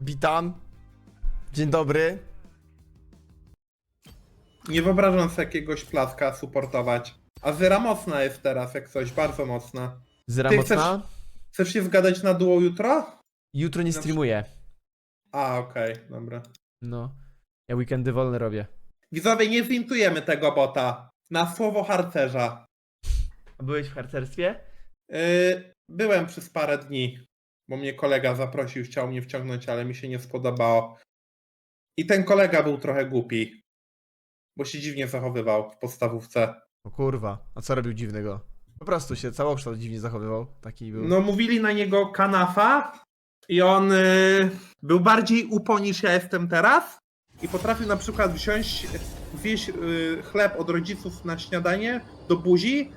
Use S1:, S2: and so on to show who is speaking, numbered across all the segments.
S1: Witam. Dzień dobry.
S2: Nie wyobrażam sobie jakiegoś plaska supportować. A Zyra mocna jest teraz, jak coś, bardzo mocna.
S1: Zyra
S2: Ty
S1: mocna.
S2: Chcesz się zgadać na duo jutro?
S1: Jutro nie streamuję.
S2: A, okej, dobra.
S1: No. Ja weekendy wolne robię.
S2: Widzowie, nie zintujemy tego bota. Na słowo harcerza.
S1: A byłeś w harcerstwie?
S2: Yy, byłem przez parę dni, bo mnie kolega zaprosił, chciał mnie wciągnąć, ale mi się nie spodobało. I ten kolega był trochę głupi, bo się dziwnie zachowywał w podstawówce.
S1: O kurwa. A co robił dziwnego? Po prostu się całokształt dziwnie zachowywał. Taki był.
S2: No, mówili na niego kanafa i on y, był bardziej upo niż ja jestem teraz i potrafił na przykład wziąć, wieść y, chleb od rodziców na śniadanie do buzi,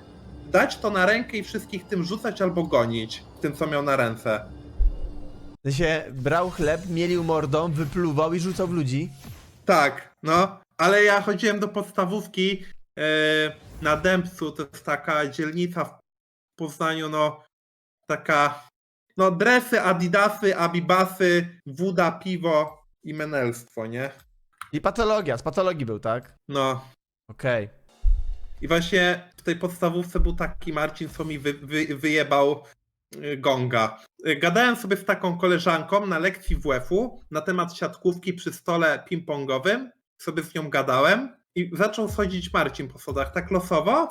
S2: dać to na rękę i wszystkich tym rzucać albo gonić, tym co miał na ręce.
S1: Sensie brał chleb, mielił mordą, wypluwał i rzucał w ludzi.
S2: Tak, no, ale ja chodziłem do podstawówki y, na Dębcu, to jest taka dzielnica w Poznaniu, no, taka, no, dresy, adidasy, abibasy, woda, piwo i menelstwo, nie?
S1: I patologia. Z patologii był, tak?
S2: No,
S1: Okej.
S2: i właśnie w tej podstawówce był taki Marcin, co mi wy, wy, wyjebał gonga. Y, Gadałem sobie z taką koleżanką na lekcji WF-u na temat siatkówki przy stole ping-pongowym. Sobie z nią gadałem i zaczął schodzić Marcin po schodach tak losowo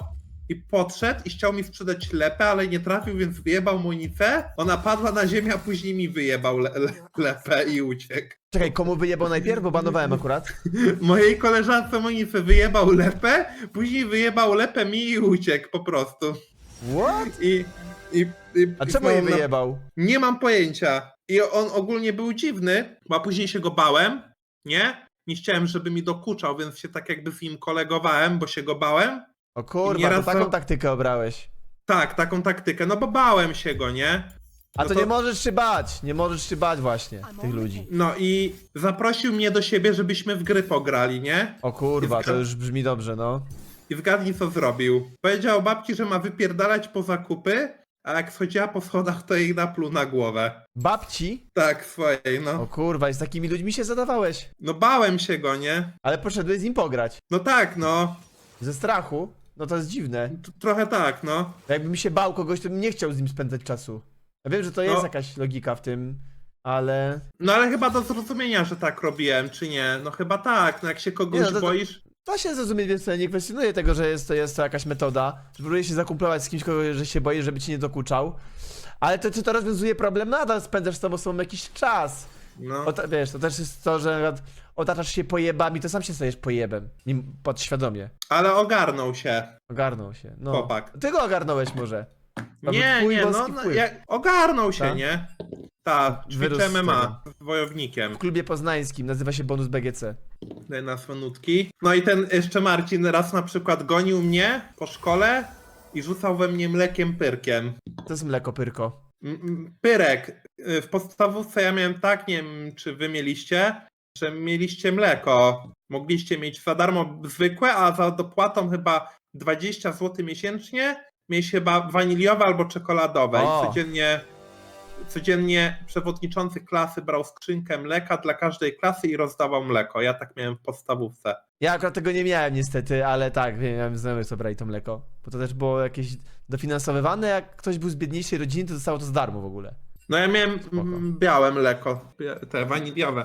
S2: i podszedł i chciał mi sprzedać lepę, ale nie trafił, więc wyjebał mu unicę. Ona padła na ziemię, a później mi wyjebał le, le, lepę i uciekł.
S1: Czekaj, komu wyjebał najpierw, bo banowałem akurat.
S2: Mojej koleżance Monice wyjebał lepę, później wyjebał lepę mi i uciekł po prostu.
S1: What?
S2: I, i, i
S1: A
S2: i
S1: czemu jej
S2: na-
S1: wyjebał?
S2: Nie mam pojęcia. I on ogólnie był dziwny, bo później się go bałem, nie? Nie chciałem, żeby mi dokuczał, więc się tak jakby z nim kolegowałem, bo się go bałem.
S1: O kurwa, to
S2: Nieraz
S1: taką taktykę obrałeś.
S2: Tak, taką taktykę, no bo bałem się go, nie?
S1: A
S2: No
S1: to
S2: to-
S1: nie możesz się bać. Nie możesz się bać właśnie tych ludzi.
S2: No i zaprosił mnie do siebie, żebyśmy w gry pograli, nie?
S1: O kurwa, to już brzmi dobrze, no.
S2: I zgadnij co zrobił. Powiedział babci, że ma wypierdalać po zakupy, a jak schodziła po schodach, to jej napluł na głowę.
S1: Babci?
S2: Tak, swojej,
S1: O
S2: no.
S1: kurwa, i z takimi ludźmi się zadawałeś.
S2: No bałem się go, nie?
S1: Ale poszedłeś z nim pograć.
S2: No tak, no.
S1: Ze strachu? No to jest dziwne.
S2: T- Trochę tak, no.
S1: Jakbym się bał kogoś, to bym nie chciał z nim spędzać czasu. Ja wiem, że to jest
S2: No.
S1: jakaś logika w tym, ale...
S2: No ale chyba do zrozumienia, że tak robiłem, czy nie? No chyba tak, no jak się kogoś
S1: Nie, no to-
S2: boisz.
S1: Da się zrozumieć, więc nie kwestionuję tego, że jest to, jest to jakaś metoda. Że próbuje się zakumplować z kimś, kogo że się boi, żeby ci nie dokuczał. Ale to czy to rozwiązuje problem? Nadal spędzasz z tą osobą jakiś czas.
S2: No.
S1: Ota- wiesz, to też jest to, że na przykład otaczasz się pojebami, to sam się stajesz pojebem. Nim podświadomie.
S2: Ale ogarnął się.
S1: Ogarnął się. No.
S2: Chłopak.
S1: Ty go ogarnąłeś może. Albo
S2: Nie,
S1: twój
S2: nie, no, no
S1: wpływ.
S2: jak, ogarnął się,
S1: Tak?
S2: nie? Tak,
S1: Wyrósł
S2: ćwiczę
S1: z
S2: MMA z wojownikiem.
S1: W klubie poznańskim, nazywa się Bonus BGC.
S2: Daj na nutki. No i ten jeszcze Marcin raz na przykład gonił mnie po szkole i rzucał we mnie mlekiem pyrkiem.
S1: To jest mleko pyrko.
S2: M- m- Pyrek. Y, W podstawówce ja miałem tak, nie wiem czy wy mieliście, że mieliście mleko. Mogliście mieć za darmo zwykłe, a za dopłatą chyba 20 zł miesięcznie mieć chyba waniliowe albo czekoladowe.
S1: O.
S2: I codziennie, codziennie przewodniczący klasy brał skrzynkę mleka dla każdej klasy i rozdawał mleko. Ja tak miałem w podstawówce.
S1: Ja akurat tego nie miałem niestety, ale tak, wiem, miałem znajomych, co brali to mleko. Bo to też było jakieś dofinansowywane, jak ktoś był z biedniejszej rodziny, to dostało to za darmo w ogóle.
S2: No ja miałem mm, białe mleko, bie- te waniliowe.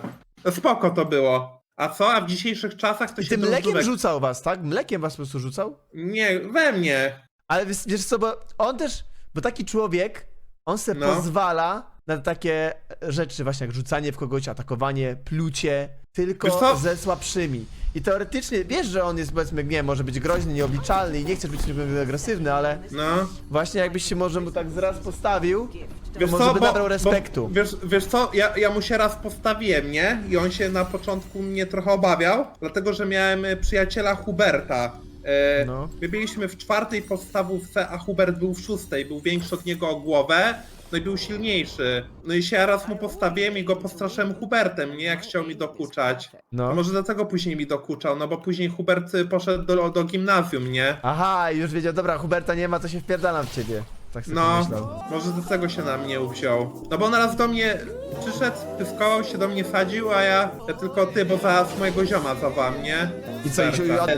S2: Spoko to było. A co? A w dzisiejszych czasach to
S1: I
S2: się
S1: tym
S2: do
S1: mlekiem
S2: lodówek-
S1: rzucał was, tak? Mlekiem was po prostu rzucał?
S2: Nie, we mnie.
S1: Ale wiesz, wiesz co, bo on też, bo taki człowiek, on se
S2: No.
S1: pozwala na takie rzeczy właśnie jak rzucanie w kogoś, atakowanie, plucie,
S2: Wiesz
S1: tylko
S2: co?
S1: ze słabszymi. I teoretycznie, wiesz, że on jest powiedzmy, nie może być groźny, nieobliczalny i nie chcesz być agresywny, ale
S2: No.
S1: właśnie jakbyś się może mu tak zraz postawił, to
S2: Wiesz
S1: może
S2: co,
S1: by
S2: bo-
S1: nabrał respektu.
S2: Bo, wiesz, wiesz co, ja, ja mu się raz postawiłem, nie? I on się na początku mnie trochę obawiał, dlatego że miałem przyjaciela Huberta. E,
S1: No.
S2: My byliśmy w czwartej podstawówce, a Hubert był w szóstej, był większy od niego o głowę. No i był silniejszy. No i się ja raz mu postawiłem i go postraszyłem Hubertem, nie jak chciał mi dokuczać.
S1: No.
S2: A może dlatego później mi dokuczał, no bo później Hubert poszedł do, do gimnazjum, nie?
S1: Aha, już wiedział, dobra, Huberta nie ma, to się wpierdalam w ciebie. Tak sobie
S2: No, może do tego się na mnie uwziął. No bo on raz do mnie przyszedł, pyskował się do mnie sadził, a ja, ja tylko ty, bo zaraz mojego zioma zawołam, nie?
S1: I co, i i od-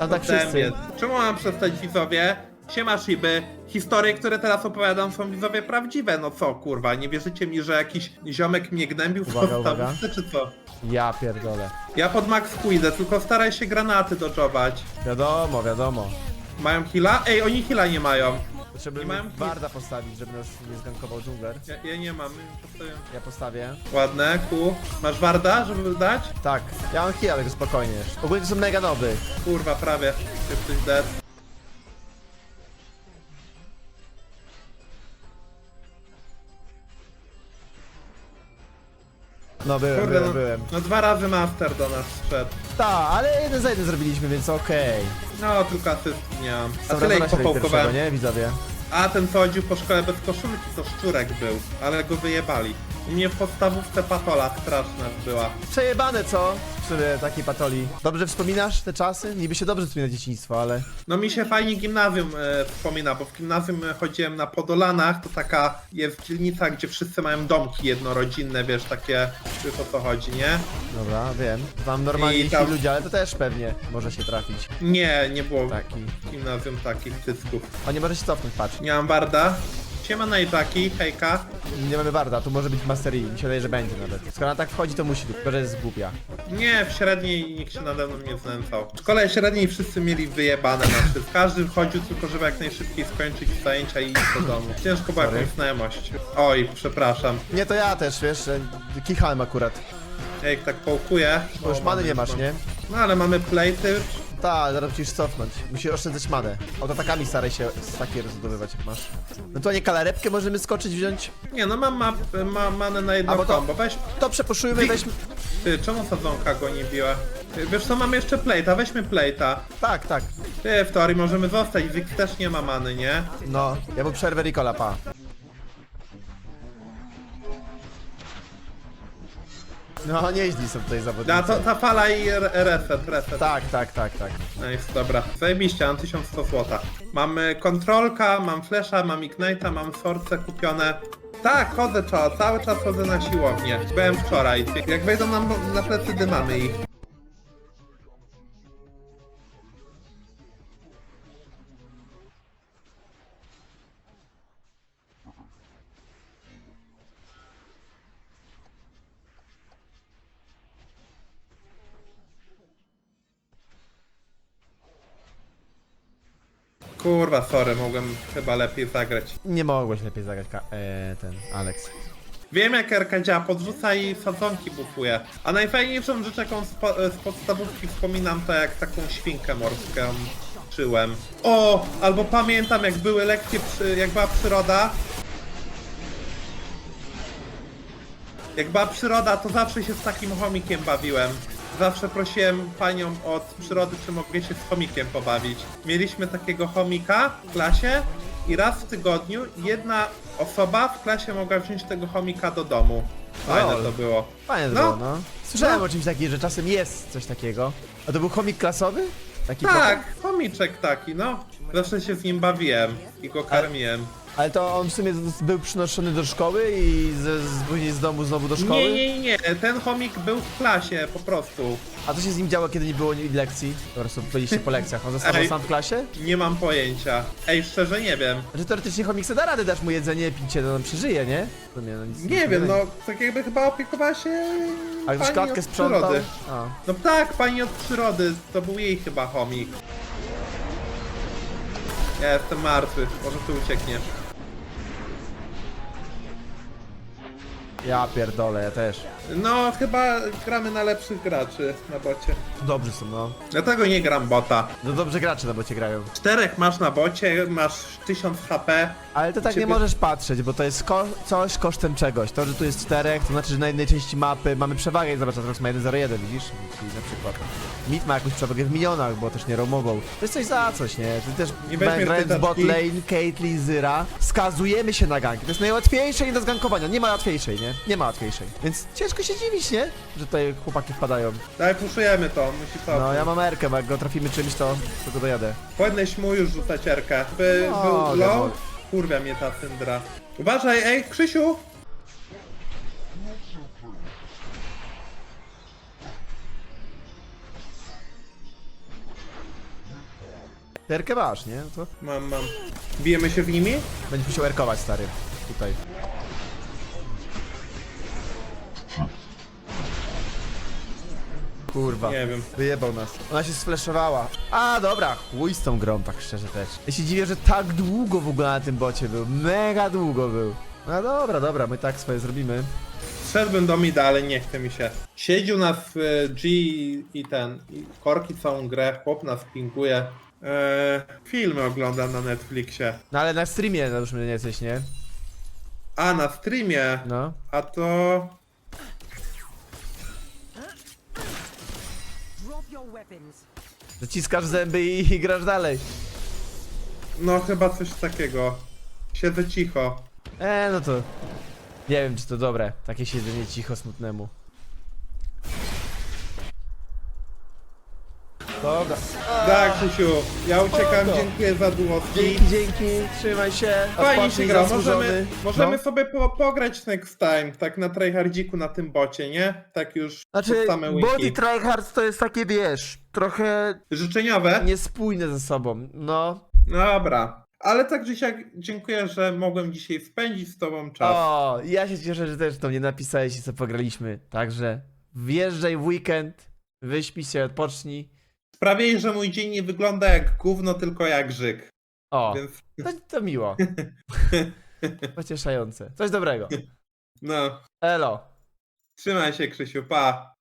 S1: A tak wszyscy.
S2: mnie. Czemu mam przestać widzowie? Siema Shiby. Historie, które teraz opowiadam są widzowie prawdziwe. No co kurwa, nie wierzycie mi, że jakiś ziomek mnie gnębił w
S1: Uwaga,
S2: podstawówce, czy co?
S1: Ja pierdolę.
S2: Ja pod max pójdę, tylko staraj się granaty dodżować.
S1: Wiadomo, wiadomo.
S2: Mają heala? Ej, oni heala nie mają.
S1: Trzeba
S2: Nie mają-
S1: Warda postawić, żeby nas nie zgankował dżungler.
S2: Ja, ja nie mam. postawię.
S1: Ja postawię.
S2: Ładne, ku. Masz warda, żeby dać?
S1: Tak, ja mam heal, tylko spokojnie. Ogólnie to są mega noby.
S2: Kurwa, prawie. Jesteś dead.
S1: No byłem,
S2: Kurde,
S1: byłem,
S2: no,
S1: byłem.
S2: no dwa razy master do nas wszedł.
S1: Tak, ale jeden za jeden zrobiliśmy, więc okej.
S2: No, tylko asyst nie mam. A tyle ich popołkowałem.
S1: nie, widzowie?
S2: A ten co chodził po szkole bez koszulki to szczurek był, ale go wyjebali. U mnie w podstawówce patola straszna była.
S1: Przejebane, co? Przy takiej patoli. Dobrze wspominasz te czasy? Niby się dobrze wspomina dzieciństwo, ale...
S2: No mi się fajnie gimnazjum e, wspomina, bo w gimnazjum e, chodziłem na Podolanach, to taka jest dzielnica, gdzie wszyscy mają domki jednorodzinne, wiesz, takie, wiesz o co chodzi, nie?
S1: Dobra, wiem. Tam normalni
S2: I tam-
S1: ludzie, ale to też pewnie może się trafić.
S2: Nie, nie było
S1: Taki.
S2: w gimnazjum takich cysków.
S1: O, nie może się cofnąć, patrz.
S2: Nie mam Warda. Siema Najczaki, hejka.
S1: Nie mamy Warda, tu może być Mastery. Mi się wydaje, że będzie nawet. Skoro ona tak wchodzi, to musi być, że jest głupia.
S2: Nie, w średniej nikt się nade mną nie znęcał. W szkole średniej wszyscy mieli wyjebane na wszystko. Każdy chodził tylko, żeby jak najszybciej skończyć zajęcia i iść do domu. Ciężko była
S1: Sorry.
S2: jakąś znajomość. Oj, przepraszam.
S1: Nie, to ja też, wiesz, kichałem akurat.
S2: Ja ich tak połkuję.
S1: Bo już many nie masz, nie?
S2: No ale mamy plejty.
S1: Tak, zaraz musisz cofnąć. Musisz oszczędzać manę. Autoatakami staraj się z takiej rozbudowywać jak masz. No to nie kalarepkę możemy skoczyć, wziąć.
S2: Nie no, mam map, ma, manę na jedno
S1: A, bo to-
S2: combo. Weź,
S1: To przepuszujmy,
S2: Wi-
S1: weźmy...
S2: ty, czemu sadzonka go nie biła? Ty, Wiesz co, mamy jeszcze plejta, weźmy plejta.
S1: Tak, tak.
S2: Ty, w teorii możemy zostać, Zik też nie ma many, nie?
S1: No, ja mu przerwę Ricola, pa. No, nieźli są tutaj zawodnicy.
S2: A to, ta fala i re- reset, reset.
S1: Tak, tak, tak, tak.
S2: Nice, dobra. Zajebiście, mam 1100 złota. Mamy kontrolka, mam flesza, mam ignite'a, mam sorce kupione. Tak, chodzę czo, cały czas chodzę na siłownię. Byłem wczoraj. Jak wejdą nam na plecy, dymamy ich. Kurwa, sorry, mogłem chyba lepiej zagrać.
S1: Nie mogłeś lepiej zagrać ka- e, ten Alex.
S2: Wiem jak RK działa, podrzuca i sadzonki bufuje. A najfajniejszą rzecz jaką z, po, z podstawówki wspominam to jak taką świnkę morską czyłem. O, albo pamiętam jak były lekcje, przy, jak była przyroda. Jak była przyroda, to zawsze się z takim chomikiem bawiłem. Zawsze prosiłem panią od przyrody, czy mogę się z chomikiem pobawić. Mieliśmy takiego chomika w klasie i raz w tygodniu jedna osoba w klasie mogła wziąć tego chomika do domu. Fajne
S1: Lol.
S2: to było.
S1: Fajnie to
S2: No.
S1: było, no. Słyszałem
S2: No.
S1: o czymś takim, że czasem jest coś takiego. A to był chomik klasowy? Taki
S2: Tak, chomiczek taki, no. Zawsze się z nim bawiłem i go karmiłem.
S1: Ale to on w sumie z- był przynoszony do szkoły i z, z, później z domu znowu do szkoły?
S2: Nie, nie, nie, ten chomik był w klasie po prostu.
S1: A co się z nim działo, kiedy nie było lekcji? Po prostu byliście po lekcjach. On zostawał
S2: Ej.
S1: sam w klasie?
S2: Nie mam pojęcia. Ej, szczerze nie wiem.
S1: Że teoretycznie chomik sobie da radę, dasz mu jedzenie, picie, to on przeżyje, nie? W sumie, no nic
S2: Nie wiem, no tak jakby chyba opiekowała się
S1: A
S2: pani
S1: klatkę
S2: od
S1: sprzątał?
S2: przyrody.
S1: A.
S2: No tak, pani od przyrody, to był jej chyba chomik. Ja jestem martwy, może ty uciekniesz.
S1: Ja pierdolę, ja też.
S2: No, chyba gramy na lepszych graczy na bocie.
S1: Dobrzy są, no.
S2: Dlatego nie gram bota.
S1: No dobrze gracze na bocie grają.
S2: Czterech masz na bocie, masz 1000 HP.
S1: Ale to tak
S2: Ciebie-
S1: nie możesz patrzeć, bo to jest ko coś kosztem czegoś. To, że tu jest czterech, to znaczy, że na jednej części mapy mamy przewagę i zobacz, teraz ma 1-0-1, widzisz? Czyli na przykład. Mit ma jakąś przewagę w minionach, bo też nie romował. To jest coś za coś, nie? Ty też
S2: Nie
S1: grając
S2: tej
S1: bot lane, Caitlyn, Zyra, skazujemy się na ganki. To jest najłatwiejsze i do zgankowania. Nie ma łatwiejszej, nie? Nie ma łatwiejszej. Więc ciężko się dziwić, nie? Że tutaj chłopaki wpadają.
S2: Daj, puszujemy to, musi to.
S1: No, ja mam erkę, bo jak go trafimy czymś, to, to go dojadę.
S2: Powinieneś mu już rzucać erkę. By
S1: No,
S2: był low, Kurwa mnie ta syndra. Uważaj, ej, Krzysiu!
S1: Terkę masz, nie? To
S2: Mam, mam. Bijemy się w nimi?
S1: będziesz musiał erkować, stary. Tutaj. Kurwa.
S2: Nie wiem.
S1: Wyjebał nas. Ona się sfleszowała. A, dobra, chuj z tą grą, tak szczerze też. Ja się dziwię, że tak długo w ogóle na tym bocie był. Mega długo był. No dobra, dobra, my tak swoje zrobimy.
S2: Szedłbym do mida, ale nie chce mi się. Siedzi u nas e, G i ten, i korki całą grę, chłop nas pinguje. E, filmy ogląda na Netflixie.
S1: No ale na streamie no mnie nie jesteś, nie?
S2: A, na streamie.
S1: No.
S2: A to...
S1: Zaciskasz zęby i, i grasz dalej.
S2: No chyba coś takiego. Siedzę cicho.
S1: E, no to... Nie wiem, czy to dobre. Takie siedzenie cicho smutnemu. Dobra.
S2: Tak, Krzysiu, ja uciekam,
S1: Spoko.
S2: dziękuję za dłoski.
S1: Dzięki, dzięki, trzymaj się.
S2: Fajnie się gra, możemy, możemy
S1: No.
S2: sobie po, pograć next time, tak na tryhardziku na tym bocie, nie? Tak już
S1: Znaczy,
S2: pod same
S1: body
S2: winki.
S1: tryhard to jest takie, wiesz, trochę
S2: Życzeniowe?
S1: niespójne ze sobą. No.
S2: Dobra. Ale tak czy siak dziękuję, że mogłem dzisiaj spędzić z tobą czas.
S1: O, ja się cieszę, że też do mnie napisałeś i co pograliśmy. Także wjeżdżaj w weekend, wyśpij się, odpocznij.
S2: Sprawiaj, że mój dzień nie wygląda jak gówno, tylko jak żyk.
S1: O,
S2: Więc
S1: to, to miło. Pocieszające. Coś dobrego.
S2: no,
S1: Elo.
S2: trzymaj się Krzysiu, pa.